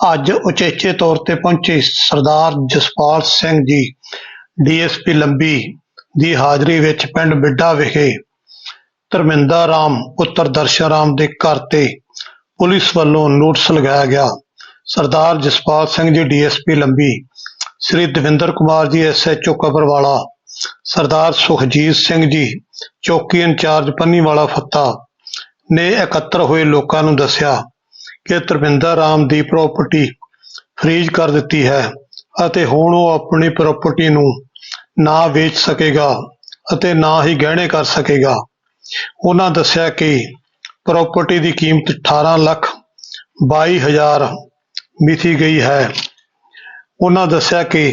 ਅੱਜ ਉਚੇਚੇ ਤੌਰ ਤੇ ਪਹੁੰਚੇ ਸਰਦਾਰ ਜਸਪਾਲ ਸਿੰਘ ਜੀ ਡੀਐਸਪੀ ਲੰਬੀ ਦੀ ਹਾਜ਼ਰੀ ਵਿੱਚ ਪਿੰਡ ਬਿੱਡਾ ਵਿਖੇ ਧਰਮਿੰਦਰ ਰਾਮ, ਪੁੱਤਰ ਦਰਸ਼ਨ ਰਾਮ ਦੇ ਘਰ ਤੇ ਪੁਲਿਸ ਵੱਲੋਂ ਨੋਟਿਸ ਲਗਾਇਆ ਗਿਆ। ਸਰਦਾਰ ਜਸਪਾਲ ਸਿੰਘ ਜੀ ਡੀਐਸਪੀ ਲੰਬੀ, ਸ੍ਰੀ ਦਵਿੰਦਰ ਕੁਮਾਰ ਜੀ ਐਸਐਚਓ ਕਬਰਵਾਲਾ, ਸਰਦਾਰ ਸੁਖਜੀਤ ਸਿੰਘ ਜੀ, ਚੌਕੀ ਇੰਚਾਰਜ ਪੰਨੀਵਾਲਾ ਫੱਤਾ ਨੇ ਇਕੱਤਰ ਹੋਏ ਲੋਕਾਂ ਨੂੰ ਦੱਸਿਆ ਕਿ ਧਰਮਿੰਦਰ ਰਾਮ ਦੀ ਪ੍ਰਾਪਰਟੀ ਫ੍ਰੀਜ਼ ਕਰ ਦਿੱਤੀ ਹੈ ਅਤੇ ਹੁਣ ਉਹ ਆਪਣੀ ਪ੍ਰਾਪਰਟੀ ਨੂੰ ਨਾ ਵੇਚ ਸਕੇਗਾ ਅਤੇ ਨਾ ਹੀ ਗਹਿਣੇ ਕਰ ਸਕੇਗਾ। ਉਹਨਾਂ ਦੱਸਿਆ ਕਿ ਪ੍ਰਾਪਰਟੀ ਦੀ ਕੀਮਤ 18 ਲੱਖ 22 ਹਜ਼ਾਰ ਮਿਥੀ ਗਈ ਹੈ। ਉਹਨਾਂ ਦੱਸਿਆ ਕਿ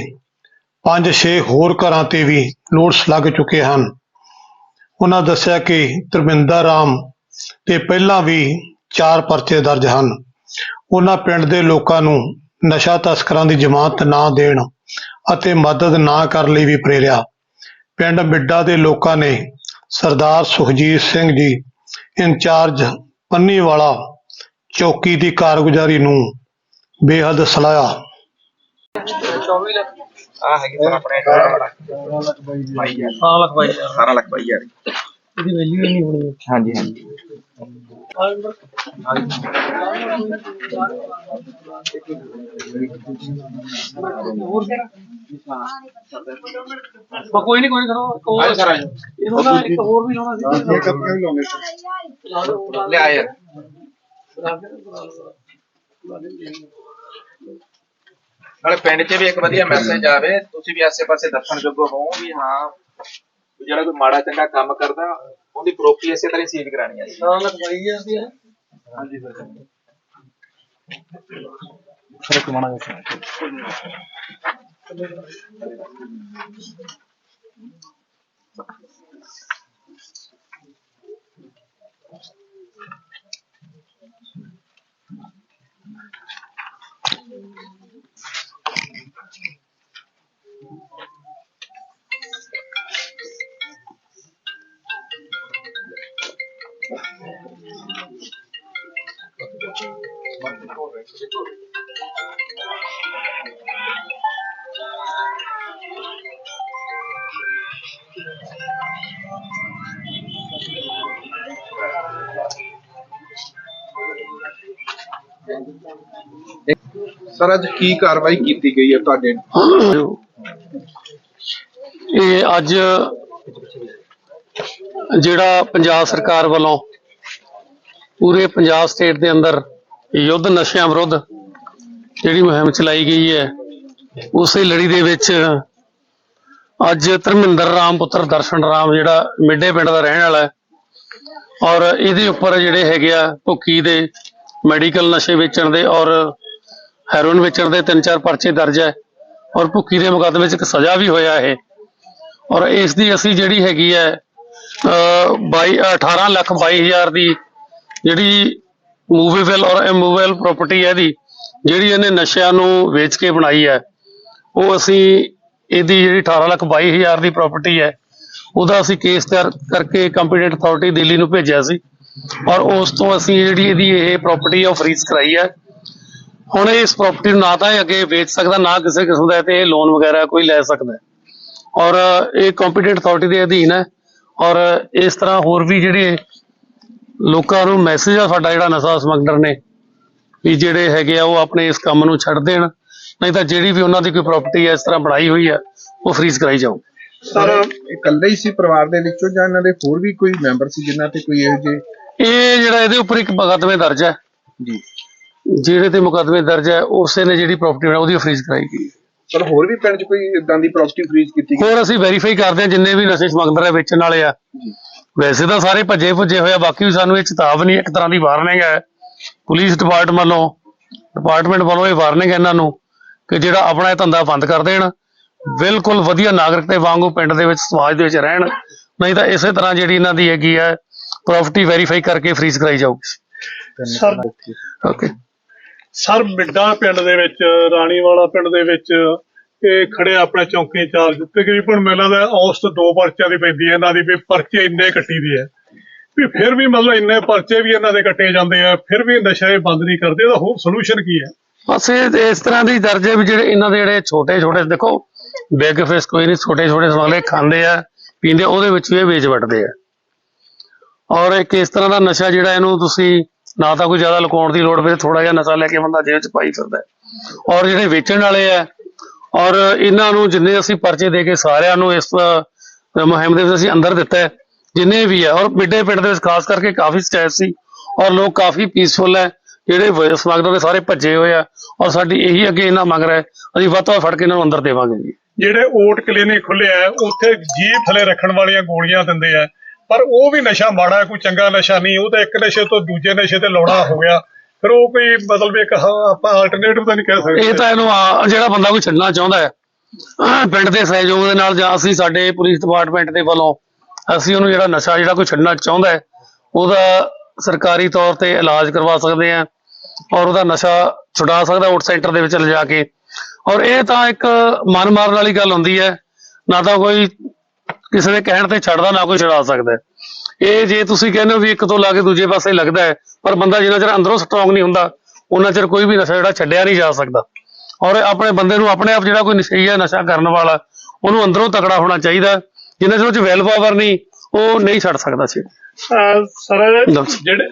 5-6 ਹੋਰ ਘਰਾਂ ਤੇ ਵੀ ਨੋਟਿਸ ਲੱਗ ਚੁੱਕੇ ਹਨ। ਉਹਨਾਂ ਦੱਸਿਆ ਕਿ ਧਰਮਿੰਦਰ ਰਾਮ ਤੇ ਪਹਿਲਾਂ ਵੀ ਚਾਰ ਪਰਚੇ ਦਰਜ ਹਨ। ਉਹਨਾਂ ਪਿੰਡ ਦੇ ਲੋਕਾਂ ਨੂੰ ਨਸ਼ਾ ਤਸਕਰਾਂ ਦੀ ਜ਼ਮਾਨਤ ਨਾ ਦੇਣ ਅਤੇ ਮਦਦ ਨਾ ਕਰਨ ਲਈ ਵੀ ਪ੍ਰੇਰਿਆ। ਪਿੰਡ ਬਿੱਡਾ ਦੇ ਲੋਕਾਂ ਨੇ ਸਰਦਾਰ ਸੁਖਜੀਤ ਸਿੰਘ ਜੀ ਇੰਚਾਰਜ ਪੰਨੀਵਾਲਾ ਚੌਕੀ ਦੀ ਕਾਰਗੁਜ਼ਾਰੀ ਨੂੰ ਬੇਹੱਦ ਸਲਾਹਿਆ ਆ ਹੈਗੀ ਸਰ ਆਪਣੇ 18 ਲੱਖ ਬਾਈ ਹਜ਼ਾਰ। 18 ਲੱਖ ਬਾਈ 18 ਲੱਖ ਬਾਈ ਹਜ਼ਾਰ। ਇਹਦੀ ਵੈਲਿਊ ਨਹੀਂ ਹੋਣੀ। ਹਾਂਜੀ ਹਾਂਜੀ। ਬਾ ਕੋਈ ਨਹੀਂ ਕੋਈ ਕਰੋ। ਇੱਕ ਹੋਰ। ਆਜੋ। ਇਹਨੂੰ ਨਾ ਇੱਕ ਹੋਰ ਵੀ ਲਾਉਣਾ ਸੀ। ਲਿਆ ਯਾਰ ਨਾਲੇ ਪਿੰਡ 'ਚ ਵੀ ਇੱਕ ਵਧੀਆ ਮੈਸੇਜ ਆਵੇ। ਤੁਸੀਂ ਵੀ ਆਸੇ-ਪਾਸੇ ਦੱਸਣ ਜੋਗੋ ਹੋ ਵੀ ਹਾਂ ਜਿਹੜਾ ਕੋਈ ਮਾੜਾ ਚੰਗਾ ਕੰਮ ਕਰਦਾ ਉਹਦੀ ਪ੍ਰੋਪਰਟੀ ਇਸੇ ਤਰ੍ਹਾਂ ਹੀ ਸੀਲ ਕਰਾਣੀ ਹੈ 18 ਲੱਖ ਬਾਈ ਹਜ਼ਾਰ ਦੀ ਹੈ ਹਾਂਜੀ ਸਰ। ਸਰ, ਅੱਜ ਕੀ ਕਾਰਵਾਈ ਕੀਤੀ ਗਈ ਹੈ ਤੁਹਾਡੇ ਇਹ ਅੱਜ ਜਿਹੜਾ ਪੰਜਾਬ ਸਰਕਾਰ ਵੱਲੋਂ ਪੂਰੇ ਪੰਜਾਬ ਸਟੇਟ ਦੇ ਅੰਦਰ ਯੁੱਧ ਨਸ਼ਿਆਂ ਵਿਰੁੱਧ ਜਿਹੜੀ ਮੁਹਿੰਮ ਚਲਾਈ ਗਈ ਹੈ, ਉਸੇ ਲੜੀ ਦੇ ਵਿੱਚ ਅੱਜ ਧਰਮਿੰਦਰ ਰਾਮ ਪੁੱਤਰ ਦਰਸ਼ਨ ਰਾਮ ਜਿਹੜਾ ਮਿੱਡੇ ਪਿੰਡ ਦਾ ਰਹਿਣ ਵਾਲਾ ਹੈ ਔਰ ਇਹਦੇ ਉੱਪਰ ਜਿਹੜੇ ਹੈਗੇ ਆ ਭੁੱਕੀ ਦੇ ਮੈਡੀਕਲ ਨਸ਼ੇ ਵੇਚਣ ਦੇ ਔਰ ਹੈਰੋਇਨ ਵੇਚਣ ਦੇ ਤਿੰਨ ਚਾਰ ਪਰਚੇ ਦਰਜ ਹੈ ਔਰ ਭੁੱਕੀ ਦੇ ਮੁਕੱਦਮੇ ਵਿੱਚ ਇੱਕ ਸਜ਼ਾ ਵੀ ਹੋਇਆ ਇਹ। ਔਰ ਇਸ ਦੀ ਅਸੀਂ ਜਿਹੜੀ ਹੈਗੀ ਹੈ, ਅਹ 22 18 ਲੱਖ 22 ਹਜ਼ਾਰ ਦੀ ਜਿਹੜੀ ਮੂਵੇਬਲ ਔਰ ਇਮੂਵੇਬਲ ਪ੍ਰਾਪਰਟੀ ਹੈ ਇਹਦੀ, ਜਿਹੜੀ ਇਹਨੇ ਨਸ਼ਿਆਂ ਨੂੰ ਵੇਚ ਕੇ ਬਣਾਈ ਹੈ, ਉਹ ਅਸੀਂ ਇਹਦੀ ਜਿਹੜੀ 18 ਲੱਖ 22 ਹਜ਼ਾਰ ਦੀ ਪ੍ਰਾਪਰਟੀ ਹੈ, ਉਹਦਾ ਅਸੀਂ ਕੇਸ ਤਿਆਰ ਕਰਕੇ ਕੰਪੀਟੈਂਟ ਅਥਾਰਟੀ ਦਿੱਲੀ ਨੂੰ ਭੇਜਿਆ ਸੀ। ਔਰ ਉਸ ਤੋਂ ਅਸੀਂ ਜਿਹੜੀ ਇਹਦੀ ਇਹ ਪ੍ਰਾਪਰਟੀ ਹੈ ਉਹ ਕਰਾਈ ਹੈ ਹੁਣ ਇਸ ਪ੍ਰਾਪਰਟੀ ਨੂੰ ਨਾ ਤਾਂ ਅੱਗੇ ਵੇਚ ਸਕਦਾ, ਨਾ ਕਿਸੇ ਕਿਸਮ ਦਾ ਤੇ ਇਹ ਲੋਨ ਵਗੈਰਾ ਕੋਈ ਲੈ ਸਕਦਾ। ਔਰ ਇਹ ਕੰਪੀਟੈਂਟ ਅਥਾਰਟੀ ਦੇ ਅਧੀਨ ਹੈ। ਔਰ ਇਸ ਤਰ੍ਹਾਂ ਹੋਰ ਵੀ ਜਿਹੜੇ ਲੋਕਾਂ ਨੂੰ ਮੈਸੇਜ ਆ ਸਾਡਾ ਜਿਹੜਾ ਨਸ਼ਾ ਸਮਗਲਰ ਨੇ, ਵੀ ਜਿਹੜੇ ਹੈਗੇ ਆ ਉਹ ਆਪਣੇ ਇਸ ਕੰਮ ਨੂੰ ਛੱਡ ਦੇਣ। ਨਹੀਂ ਤਾਂ ਜਿਹੜੀ ਵੀ ਉਹਨਾਂ ਦੀ ਕੋਈ ਪ੍ਰਾਪਰਟੀ ਹੈ ਇਸ ਤਰ੍ਹਾਂ ਬਣਾਈ ਹੋਈ ਹੈ ਉਹ ਫਰੀਜ਼ ਕਰਾਈ ਜਾਊ। ਸਰ, ਇਕੱਲੇ ਹੀ ਸੀ ਪਰਿਵਾਰ ਦੇ ਵਿੱਚੋਂ ਜਾਂ ਇਹਨਾਂ ਦੇ ਹੋਰ ਵੀ ਕੋਈ ਮੈਂਬਰ ਸੀ ਜਿਨ੍ਹਾਂ ਤੇ ਕੋਈ ਇਹੋ ਜਿਹੇ ਇਹ ਜਿਹੜਾ ਇਹਦੇ ਉੱਪਰ ਇੱਕ ਮੁਕੱਦਮੇ ਦਰਜ ਹੈ। ਜੀ। ਜਿਹੜੇ ਤੇ ਮੁਕੱਦਮੇ ਦਰਜ ਹੈ ਉਸੇ ਨੇ ਜਿਹੜੀ ਪ੍ਰਾਪਰਟੀ ਬਣਾਈ ਉਹਦੀ ਫਰੀਜ਼ ਕਰਾਈ ਗਈ ਸਰ ਹੋਰ ਵੀ ਪਿੰਡ 'ਚ ਕੋਈ ਇਦਾਂ ਦੀ ਪ੍ਰਾਪਰਟੀ ਫਰੀਜ਼ ਕੀਤੀ ਗਈ? ਹੋਰ ਅਸੀਂ ਵੈਰੀਫਾਈ ਕਰਦੇ ਹਾਂ ਜਿੰਨੇ ਵੀ ਨਸ਼ੇ ਸਮਗਲਰ ਹੈ ਵੇਚਣ ਵਾਲੇ ਆ। ਵੈਸੇ ਤਾਂ ਸਾਰੇ ਭੱਜੇ ਭੁੱਜੇ ਹੋਏ ਆ ਬਾਕੀ ਵੀ ਸਾਨੂੰ ਇਹ ਚੇਤਾਵਨੀ ਇੱਕ ਤਰ੍ਹਾਂ ਦੀ ਵਾਰਨਿੰਗ ਹੈ। ਪੁਲਿਸ ਡਿਪਾਰਟਮੈਂਟ ਵੱਲੋਂ ਡਿਪਾਰਟਮੈਂਟ ਵੱਲੋਂ ਇਹ ਵਾਰਨਿੰਗ ਹੈ ਇਹਨਾਂ ਨੂੰ ਕਿ ਜਿਹੜਾ ਆਪਣਾ ਇਹ ਧੰਦਾ ਬੰਦ ਕਰ ਦੇਣ। ਬਿਲਕੁਲ ਵਧੀਆ ਨਾਗਰਿਕ ਦੇ ਵਾਂਗੂ ਪਿੰਡ ਦੇ ਵਿੱਚ ਸਮਾਜ ਦੇ ਵਿੱਚ ਰਹਿਣ। ਨਹੀਂ ਤਾਂ ਇਸੇ ਤਰ੍ਹਾਂ ਜਿਹੜੀ ਇਹਨਾਂ ਦੀ ਹੈਗੀ ਹੈ ਪ੍ਰਾਪਰਟੀ ਵੈਰੀਫਾਈ ਕਰਕੇ ਫਰੀਜ਼ ਕਰਾਈ ਜਾਊਗੀ। ਸਰ ਓਕੇ ਸਰ ਬਿੱਡਾ ਪਿੰਡ ਦੇ ਵਿੱਚ ਰਾਣੀਵਾਲਾ ਪਿੰਡ ਦੇ ਵਿੱਚ ਇਹ ਖੜੇ ਆਪਣੇ ਚੌਂਕੀ ਇੰਚਾਰਜ ਤਕਰੀਬਨ ਮੈਨੂੰ ਲੱਗਦਾ ਔਸਤ ਦੋ ਪਰਚਿਆਂ ਦੀ ਪੈਂਦੀ ਹੈ ਇਹਨਾਂ ਦੀ ਵੀ ਪਰਚੇ ਇੰਨੇ ਕੱਟੀ ਦੀ ਹੈ ਵੀ ਫਿਰ ਵੀ ਮਤਲਬ ਇੰਨੇ ਪਰਚੇ ਵੀ ਇਹਨਾਂ ਦੇ ਕੱਟੇ ਜਾਂਦੇ ਆ ਫਿਰ ਵੀ ਨਸ਼ਾ ਇਹ ਬੰਦ ਨਹੀਂ ਕਰਦੇ ਇਹਦਾ ਹੋਰ ਸੋਲੂਸ਼ਨ ਕੀ ਹੈ? ਬਸ ਇਹ ਇਸ ਤਰ੍ਹਾਂ ਦੀ ਦਰਜੇ ਵੀ ਜਿਹੜੇ ਇਹਨਾਂ ਦੇ ਜਿਹੜੇ ਛੋਟੇ ਛੋਟੇ ਦੇਖੋ ਬਿਗ ਫਿਸ਼ ਕੋਈ ਨਹੀਂ ਛੋਟੇ ਛੋਟੇ ਸਮਗਲੇ ਖਾਂਦੇ ਆ ਪੀਂਦੇ ਉਹਦੇ ਵਿੱਚ ਵੀ ਇਹ ਵੇਚ ਵਟਦੇ ਆ। ਔਰ ਇੱਕ ਇਸ ਤਰ੍ਹਾਂ ਦਾ ਨਸ਼ਾ ਜਿਹੜਾ ਇਹਨੂੰ ਤੁਸੀਂ ਨਾ ਤਾਂ ਕੋਈ ਜ਼ਿਆਦਾ ਲੁਕਾਉਣ ਦੀ ਲੋੜ ਪਈ ਥੋੜਾ ਜਿਹਾ ਨਸ਼ਾ ਲੈ ਕੇ ਬੰਦਾ ਜੇਬ 'ਚ ਪਾਈ ਫਿਰਦਾ ਹੈ। ਔਰ ਜਿਹੜੇ ਵੇਚਣ ਵਾਲੇ ਆ ਔਰ ਇਹਨਾਂ ਨੂੰ ਜਿੰਨੇ ਅਸੀਂ ਪਰਚੇ ਦੇ ਕੇ ਸਾਰਿਆਂ ਨੂੰ ਇਸ ਮੁਹਿੰਮ ਦੇ ਵਿੱਚ ਅਸੀਂ ਅੰਦਰ ਦਿੱਤਾ ਹੈ ਜਿੰਨੇ ਵੀ ਆ ਔਰ ਮਿੱਡੇ ਪਿੰਡ ਦੇ ਵਿੱਚ ਖਾਸ ਕਰਕੇ ਕਾਫੀ ਸਟੈਚ ਸੀ ਔਰ ਲੋਕ ਕਾਫੀ ਪੀਸਫੁਲ ਹੈ ਜਿਹੜੇ ਵ- ਦੇ ਸਾਰੇ ਭੱਜੇ ਹੋਏ ਆ ਔਰ ਸਾਡੀ ਇਹੀ ਅੱਗੇ ਇਹਨਾਂ ਮੰਗ ਰਿਹਾ ਅਸੀਂ ਵੱਧ ਤੋਂ ਵੱਧ ਫੜ ਕੇ ਇਹਨਾਂ ਨੂੰ ਅੰਦਰ ਦੇਵਾਂਗੇ ਜੀ ਜਿਹੜੇ ਓਟ ਕਲੀਨਿਕ ਖੁੱਲਿਆ ਹੈ, ਉੱਥੇ ਜੀਭ ਥਲੇ ਰੱਖਣ ਵਾਲੀਆਂ ਗੋਲੀਆਂ ਦਿੰਦੇ ਆ ਪਰ ਉਹ ਵੀ ਨਸ਼ਾ ਮਾੜਾ ਕੋਈ ਚੰਗਾ ਨਸ਼ਾ ਨਹੀਂ, ਉਹ ਤਾਂ ਇੱਕ ਨਸ਼ੇ ਤੋਂ ਦੂਜੇ ਨਸ਼ੇ ਤੇ ਲਾਉਣਾ ਹੋ ਗਿਆ। ਫਿਰ ਉਹ ਕੋਈ ਮਤਲਬ ਇੱਕ ਆਪਾਂ ਆਲਟਰਨੇਟਿਵ ਤਾਂ ਨਹੀਂ ਕਹਿ ਸਕਦੇ। ਇਹ ਤਾਂ ਇਹਨੂੰ ਜਿਹੜਾ ਬੰਦਾ ਕੋਈ ਛੱਡਣਾ ਚਾਹੁੰਦਾ ਹੈ, ਪਿੰਡ ਦੇ ਸਹਿਯੋਗ ਦੇ ਨਾਲ ਜਾਂ ਅਸੀਂ ਸਾਡੇ ਪੁਲਿਸ ਡਿਪਾਰਟਮੈਂਟ ਦੇ ਵੱਲੋਂ ਅਸੀਂ ਉਹਨੂੰ ਜਿਹੜਾ ਨਸ਼ਾ ਜਿਹੜਾ ਕੋਈ ਛੱਡਣਾ ਚਾਹੁੰਦਾ ਹੈ, ਉਹਦਾ ਸਰਕਾਰੀ ਤੌਰ ਤੇ ਇਲਾਜ ਕਰਵਾ ਸਕਦੇ ਆ ਔਰ ਉਹਦਾ ਨਸ਼ਾ ਛੁਡਾ ਸਕਦਾ ਆਊਟ ਸੈਂਟਰ ਦੇ ਵਿੱਚ ਲਿਜਾ ਕੇ। ਔਰ ਇਹ ਤਾਂ ਇੱਕ ਮਨ ਮਾਰਨ ਵਾਲੀ ਗੱਲ ਹੁੰਦੀ ਹੈ, ਨਾ ਤਾਂ ਕੋਈ ਕਿਸੇ ਦੇ ਕਹਿਣ ਤੇ ਛੱਡਦਾ ਨਾ ਕੋਈ ਛੁਡਾ ਸਕਦਾ। ਇਹ ਜੇ ਤੁਸੀਂ ਕਹਿੰਦੇ ਹੋ ਵੀ ਇੱਕ ਤੋਂ ਲਾ ਕੇ ਦੂਜੇ ਪਾਸੇ ਲੱਗਦਾ ਹੈ ਪਰ ਬੰਦਾ ਜਿੰਨਾ ਚਿਰ ਅੰਦਰੋਂ ਸਟਰੋਂਗ ਨਹੀਂ ਹੁੰਦਾ ਉਹਨਾਂ ਚਿਰ ਕੋਈ ਵੀ ਨਸ਼ਾ ਜਿਹੜਾ ਛੱਡਿਆ ਨਹੀਂ ਜਾ ਸਕਦਾ ਔਰ ਆਪਣੇ ਬੰਦੇ ਨੂੰ ਆਪਣੇ ਆਪ ਜਿਹੜਾ ਕੋਈ ਨਸ਼ਈਆ ਨਸ਼ਾ ਕਰਨ ਵਾਲਾ ਉਹਨੂੰ ਅੰਦਰੋਂ ਤਕੜਾ ਹੋਣਾ ਚਾਹੀਦਾ ਜਿੰਨਾ ਚਿਰ ਉਹ ਚ ਵੈਲ ਪਾਵਰ ਨਹੀਂ ਉਹ ਨਹੀਂ ਛੱਡ ਸਕਦਾ ਸੀ ਸਰ। ਜਿਹੜੇ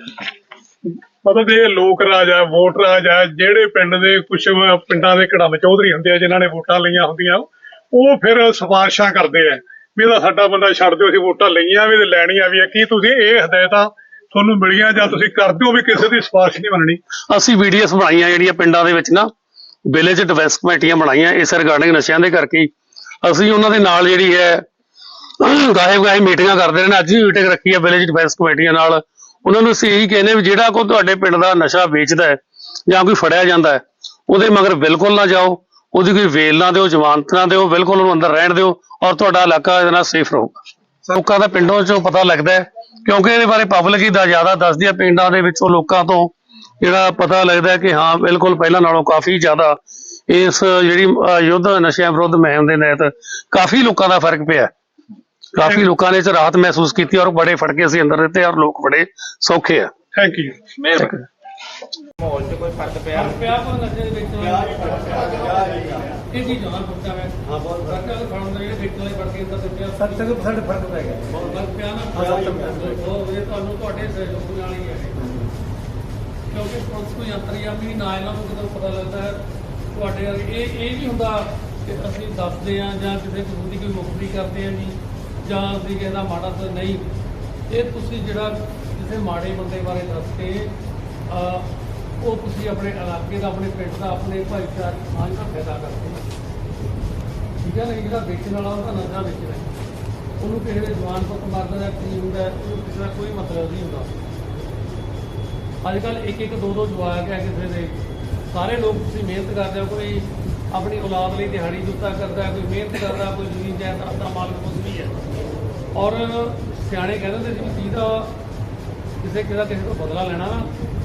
ਮਤਲਬ ਇਹ ਲੋਕ ਰਾਜ ਆ ਵੋਟ ਰਾਜ ਆ ਜਿਹੜੇ ਪਿੰਡ ਦੇ ਕੁਝ ਪਿੰਡਾਂ ਦੇ ਕੜਮ ਚੌਧਰੀ ਹੁੰਦੇ ਆ ਜਿਨ੍ਹਾਂ ਨੇ ਵੋਟਾਂ ਲਈਆਂ ਹੁੰਦੀਆਂ ਉਹ ਫਿਰ ਸਿਫਾਰਿਸ਼ਾਂ ਕਰਦੇ ਆ ਵੀ ਇਹਦਾ ਸਾਡਾ ਬੰਦਾ ਛੱਡ ਦਿਓ, ਅਸੀਂ ਵੋਟਾਂ ਲਈਆਂ ਵੀ ਤੇ ਲੈਣੀਆਂ ਵੀ ਆ। ਕੀ ਤੁਸੀਂ ਇਹ ਹਦਾਇਤਾਂ ਤੁਹਾਨੂੰ ਮਿਲੀਆਂ ਜਾਂ ਤੁਸੀਂ ਕਰਦੇ ਹੋ ਵੀ ਕਿਸੇ ਦੀ ਸਿਫਾਰਿਸ਼ ਨਹੀਂ ਮੰਨਣੀ? ਅਸੀਂ ਵੀਡੀਓਸ ਬਣਾਈਆਂ ਜਿਹੜੀਆਂ ਪਿੰਡਾਂ ਦੇ ਵਿੱਚ ਨਾ ਵਿਲੇਜ ਡਿਫੈਂਸ ਕਮੇਟੀਆਂ ਬਣਾਈਆਂ, ਇਸ ਰਿਗਾਰਡਿੰਗ ਨਸ਼ਿਆਂ ਦੇ ਕਰਕੇ। ਅਸੀਂ ਉਹਨਾਂ ਦੇ ਨਾਲ ਜਿਹੜੀ ਹੈ, ਗਾਹੇ ਗਾਹੇ ਮੀਟਿੰਗਾਂ ਕਰਦੇ ਰਹਿੰਦੇ ਅੱਜ ਵੀ ਮੀਟਿੰਗ ਰੱਖੀ ਹੈ ਵਿਲੇਜ ਡਿਫੈਂਸ ਕਮੇਟੀਆਂ ਨਾਲ। ਉਹਨਾਂ ਨੂੰ ਅਸੀਂ ਇਹੀ ਕਹਿੰਦੇ ਵੀ ਜਿਹੜਾ ਕੋਈ ਤੁਹਾਡੇ ਪਿੰਡ ਦਾ ਨਸ਼ਾ ਵੇਚਦਾ ਹੈ ਜਾਂ ਕੋਈ ਫੜਿਆ ਜਾਂਦਾ ਹੈ, ਉਹਦੇ ਮਗਰ ਬਿਲਕੁਲ ਨਾ ਜਾਓ। ਉਹਦੀ ਕੋਈ ਵੇਲ ਨਾ ਦਿਓ ਜ਼ਮਾਨਤ ਨਾ ਦਿਓ ਬਿਲਕੁਲ ਉਹਨੂੰ ਅੰਦਰ ਰਹਿਣ ਦਿਓ ਔਰ ਤੁਹਾਡਾ ਇਲਾਕਾ ਇਹਦੇ ਨਾਲ ਸੇਫ ਰਹੂਗਾ। ਲੋਕਾਂ ਦਾ ਪਿੰਡੋਂ ਚੋਂ ਪਤਾ ਲੱਗਦਾ ਹੈ ਕਿਉਂਕਿ ਇਹਦੇ ਬਾਰੇ ਪਬਲਿਕ ਹੀ ਦਾ ਜ਼ਿਆਦਾ ਦੱਸਦੀ ਹੈ ਪਿੰਡਾਂ ਦੇ ਵਿੱਚੋਂ ਲੋਕਾਂ ਤੋਂ ਜਿਹੜਾ ਪਤਾ ਲੱਗਦਾ ਕਿ ਹਾਂ ਬਿਲਕੁਲ ਪਹਿਲਾਂ ਨਾਲੋਂ ਕਾਫੀ ਜ਼ਿਆਦਾ ਇਸ ਜਿਹੜੀ ਯੁੱਧ ਨਸ਼ਿਆਂ ਵਿਰੁੱਧ ਮੁਹਿੰਮ ਦੇ ਤਹਿਤ ਕਾਫੀ ਲੋਕਾਂ ਦਾ ਫ਼ਰਕ ਪਿਆ ਕਾਫੀ ਲੋਕਾਂ ਨੇ 'ਚ ਰਾਹਤ ਮਹਿਸੂਸ ਕੀਤੀ ਔਰ ਬੜੇ ਫੜ ਕੇ ਅਸੀਂ ਅੰਦਰ ਦਿੱਤੇ ਔਰ ਲੋਕ ਬੜੇ ਸੌਖੇ ਆ। ਥੈਂਕ ਯੂ ਮਿਹਰਬਾਨੀ ਮਾਹੌਲ 'ਚ ਕੋਈ ਫ਼ਰਕ ਪਿਆ? ਪਿਆ ਪਰ ਨਸ਼ੇ ਦੇ ਵਿੱਚ। ਇਹ ਚੀਜ਼ ਹੋਣਾ ਪੁੱਛਦਾ ਮੈਂ ਹਾਂ ਬਹੁਤ ਫ਼ਰਕ ਹੈ ਖਾਣ ਦਾ ਜਿਹੜੇ ਵਿੱਚ ਵਾਲੇ ਫੜ ਕੇ ਅੰਦਰ ਦਿੱਤੇ 70% ਫ਼ਰਕ ਪੈ ਗਿਆ। ਬਹੁਤ ਫ਼ਰਕ ਪਿਆ ਨਾ। ਉਹ ਇਹ ਤੁਹਾਨੂੰ ਤੁਹਾਡੇ ਸਹਿਯੋਗ ਨਾਲ ਹੀ ਹੈ ਕਿਉਂਕਿ ਪੁਲਿਸ ਕੋਈ ਅੰਤਰਯਾਮੀ ਨਾ ਇਹਨਾਂ ਨੂੰ ਕਿਦੋਂ ਪਤਾ ਲੱਗਦਾ ਹੈ ਤੁਹਾਡੇ ਵਰਗੇ- ਇਹ ਇਹ ਨਹੀਂ ਹੁੰਦਾ ਕਿ ਅਸੀਂ ਦੱਸਦੇ ਆ ਜਾਂ ਕਿਸੇ ਕਿਸਮ ਦੀ ਕੋਈ ਮੁਖਬਰੀ ਕਰਦੇ ਆ ਜੀ ਜਾਂ ਅਸੀਂ ਕਿਸੇ ਦਾ ਮਾੜਾ ਤਾਂ ਨਹੀਂ। ਇਹ ਤੁਸੀਂ ਜਿਹੜਾ ਕਿਸੇ ਮਾੜੇ ਬੰਦੇ ਬਾਰੇ ਦੱਸ ਕੇ ਉਹ ਤੁਸੀਂ ਆਪਣੇ ਇਲਾਕੇ ਦਾ ਆਪਣੇ ਪਿੰਡ ਦਾ ਆਪਣੇ ਭਾਈਚਾਰੇ ਸਮਾਜ ਦਾ ਫਾਇਦਾ ਕਰਦੇ ਹੋ। ਠੀਕ ਹੈ ਨਾ? ਜਿਹੜਾ ਵੇਚਣ ਵਾਲਾ ਉਹਦਾ ਨਸ਼ਾ ਵੇਚਣਾ ਉਹਨੂੰ ਕਿਸੇ ਦੇ ਜਵਾਨ ਪੁੱਤ ਮਰਦਾ ਜਾਂ ਕੀ ਹੁੰਦਾ ਹੈ, ਉਹਨੂੰ ਕਿਸੇ ਦਾ ਕੋਈ ਮਤਲਬ ਨਹੀਂ ਹੁੰਦਾ। ਅੱਜ ਕੱਲ ਇੱਕ ਇੱਕ ਦੋ ਦੋ ਜਵਾਕ ਹੈ ਕਿਸੇ ਦੇ। ਸਾਰੇ ਲੋਕ ਤੁਸੀਂ ਮਿਹਨਤ ਕਰਦੇ ਹੋ ਕੋਈ ਆਪਣੀ ਔਲਾਦ ਲਈ ਦਿਹਾੜੀ ਜੁੱਤਾ ਕਰਦਾ ਕੋਈ ਮਿਹਨਤ ਕਰਦਾ ਕੋਈ ਜ਼ਮੀਨ ਜਾਇਦਾਦ ਦਾ ਮਾਲਕ ਕੁਝ ਵੀ ਹੈ। ਔਰ ਸਿਆਣੇ ਕਹਿੰਦੇ ਨੇ ਜੀ ਜਿਹਦਾ ਕਿਸੇ ਕਿਸੇ ਦਾ ਕਿਸੇ ਤੋਂ ਬਦਲਾ ਲੈਣਾ ਨਾ।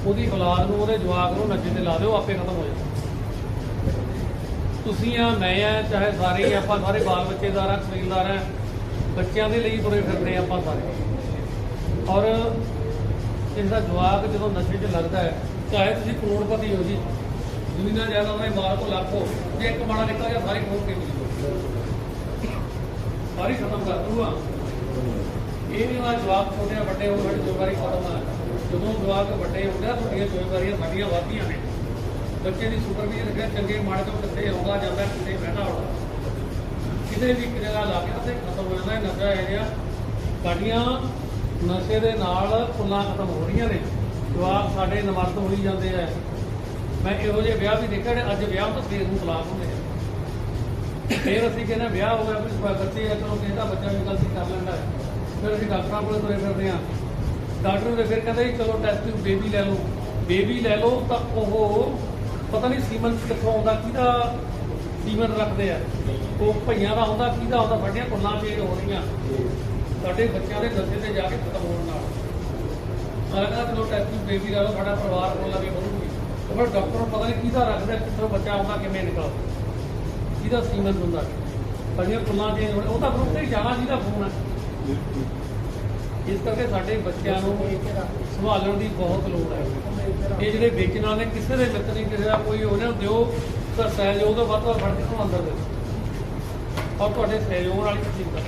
ਉਹਦੀ ਔਲਾਦ ਨੂੰ, ਉਹਦੇ ਜਵਾਕ ਨੂੰ ਨਸ਼ੇ ਤੇ ਲਾ ਦਿਓ, ਆਪੇ ਖਤਮ ਹੋ ਜਾਣਾ ਤੁਸੀਂ ਆ, ਮੈਂ ਆ, ਚਾਹੇ ਸਾਰੇ ਹੀ ਆਪਾਂ ਸਾਰੇ ਬਾਲ ਬੱਚੇਦਾਰ ਆ ਕਬੀਲਦਾਰ ਆ, ਬੱਚਿਆਂ ਦੇ ਲਈ ਤੁਰੇ ਫਿਰਦੇ ਆ ਆਪਾਂ ਸਾਰੇ। ਔਰ ਇਹਦਾ ਜਵਾਕ ਜਦੋਂ ਨਸ਼ੇ 'ਚ ਲੱਗਦਾ ਹੈ, ਚਾਹੇ ਤੁਸੀਂ ਕਰੋੜਪਤੀ ਹੋ ਜੀ ਦੁਨੀਆ ਜ਼ਿਆਦਾ ਉਹਦੇ ਮਾਲ ਕੋ ਲੱਖੋ ਜੇ ਇੱਕ ਮਾੜਾ ਨਿਕਲ ਗਿਆ, ਸਾਰੀ ਖੋਲ ਕੇ ਮਿਲੀ। ਸਾਰੀ ਖਤਮ ਕਰ ਦੂਗਾ ਇਹ ਵੀ ਉਹਦਾ ਜਵਾਬ ਛੋਟੇ ਆ, ਵੱਡੇ ਹੋ ਸਾਡੀ ਜ਼ਿੰਮੇਵਾਰੀ ਖਤਮ ਆ। ਜਦੋਂ ਜਵਾਕ ਵੱਡੇ ਹੁੰਦੇ ਆ, ਤੁਹਾਡੀਆਂ ਜ਼ਿੰਮੇਵਾਰੀਆਂ ਸਾਡੀਆਂ ਵੱਧਦੀਆਂ ਨੇ। ਬੱਚੇ ਦੀ ਸੁਪਰਵਿਜ਼ਨ ਰੱਖਿਆ ਚੰਗੇ ਮਾੜੇ ਤੋਂ ਕਿੱਥੇ ਆਉਂਦਾ ਜਾਂਦਾ ਕਿੱਥੇ ਬਹਿਣਾ ਹੋਣਾ। ਕਿਤੇ ਵੀ ਇੱਕ ਜਗ੍ਹਾ ਲਾ ਕੇ ਤੇ ਖਤਮ ਹੋ ਜਾਂਦਾ ਨਸ਼ਾ ਇਹ ਜਿਹਾ। ਸਾਡੀਆਂ ਨਸ਼ੇ ਦੇ ਨਾਲ ਫੁੱਲਾਂ ਖਤਮ ਹੋ ਰਹੀਆਂ ਨੇ। ਜਵਾਕ ਸਾਡੇ ਨਮਰਦ ਹੋਈ ਜਾਂਦੇ ਆ। ਮੈਂ ਇਹੋ ਜਿਹੇ ਵਿਆਹ ਵੀ ਦੇਖੇ ਨੇ ਅੱਜ ਵਿਆਹ ਤੋਂ ਸਵੇਰ ਨੂੰ ਤਲਾਕ ਹੁੰਦੇ ਆ। ਫਿਰ ਅਸੀਂ ਕਹਿੰਦੇ ਵਿਆਹ ਹੋ ਗਿਆ, ਵੀ ਬੱਚੇ ਆ, ਚਲੋ ਕਹਿੰਦਾ ਬੱਚਾ ਵੀ ਗਲਤੀ ਕਰ ਲੈਂਦਾ। ਫਿਰ ਅਸੀਂ ਡਾਕਟਰਾਂ ਕੋਲ ਤੁਰੇ ਫਿਰਦੇ ਹਾਂ ਡਾਕਟਰ ਨੇ ਫਿਰ ਕਹਿੰਦਾ ਜੀ, ਚਲੋ ਟੈਸਟ ਬੇਬੀ ਲੈ ਲਓ। ਬੇਬੀ ਲੈ ਲਓ ਤਾਂ ਉਹ ਪਤਾ ਨਹੀਂ ਸੀਮਨ ਕਿੱਥੋਂ ਆਉਂਦਾ, ਕਿਹਦਾ ਸੀਮਨ ਰੱਖਦੇ ਆ। ਉਹ ਭਈਆਂ ਦਾ ਆਉਂਦਾ, ਕਿਹਦਾ ਆਉਂਦਾ, ਵੱਡੀਆਂ ਕੁੱਲਾਂ ਚੇਂਜ ਹੋ ਸਾਡੇ ਬੱਚਿਆਂ ਦੇ ਨਸ਼ੇ ਤੇ ਜਾ ਕੇ ਖਤਮ ਹੋਣ ਨਾਲ। ਮੈਂ ਚਲੋ ਟੈਸਟ ਬੇਬੀ ਲੈ ਲਓ, ਸਾਡਾ ਪਰਿਵਾਰ ਕੋਲ ਲੱਗੇ ਬਣੂਗੀ ਉਹ ਫਿਰ ਡਾਕਟਰ ਨੂੰ ਪਤਾ ਨਹੀਂ ਕਿਹਦਾ ਰੱਖਦਾ, ਕਿੱਥੋਂ ਬੱਚਾ ਆਉਂਦਾ, ਕਿਵੇਂ ਨਿਕਲਦਾ। ਕਿਹਦਾ ਸੀਮਨ ਹੁੰਦਾ। ਸਾਡੀਆਂ ਕੁੱਲਾਂ ਚੇਂਜ ਹੋਣੇ, ਉਹ ਤਾਂ ਗਰੁੱਪ ਤੇ ਜਾਣਾ ਜਿਹਦਾ ਫੋਨ ਹੈ ਇਸ ਕਰਕੇ ਸਾਡੇ ਬੱਚਿਆਂ ਨੂੰ ਸੰਭਾਲਣ ਦੀ ਬਹੁਤ ਲੋੜ ਹੈ। ਇਹ ਜਿਹੜੇ ਵੇਚਣ ਵਾਲੇ, ਕਿਸੇ ਦੇ ਲੱਤ ਨਹੀਂ, ਕਿਸੇ ਦਾ ਕੋਈ ਉਹਨਾਂ ਨੂੰ ਦਿਓ, ਤਾਂ ਸਹਿਯੋਗ ਦਾ ਵੱਧ ਤੋਂ ਵੱਧ ਫੜ ਕੇ ਤੁਹਾਨੂੰ ਅੰਦਰ ਦੇ ਔਰ ਤੁਹਾਡੇ ਸਹਿਯੋਗ ਨਾਲ ਹੀ ਚੀਜ਼ ਕਰ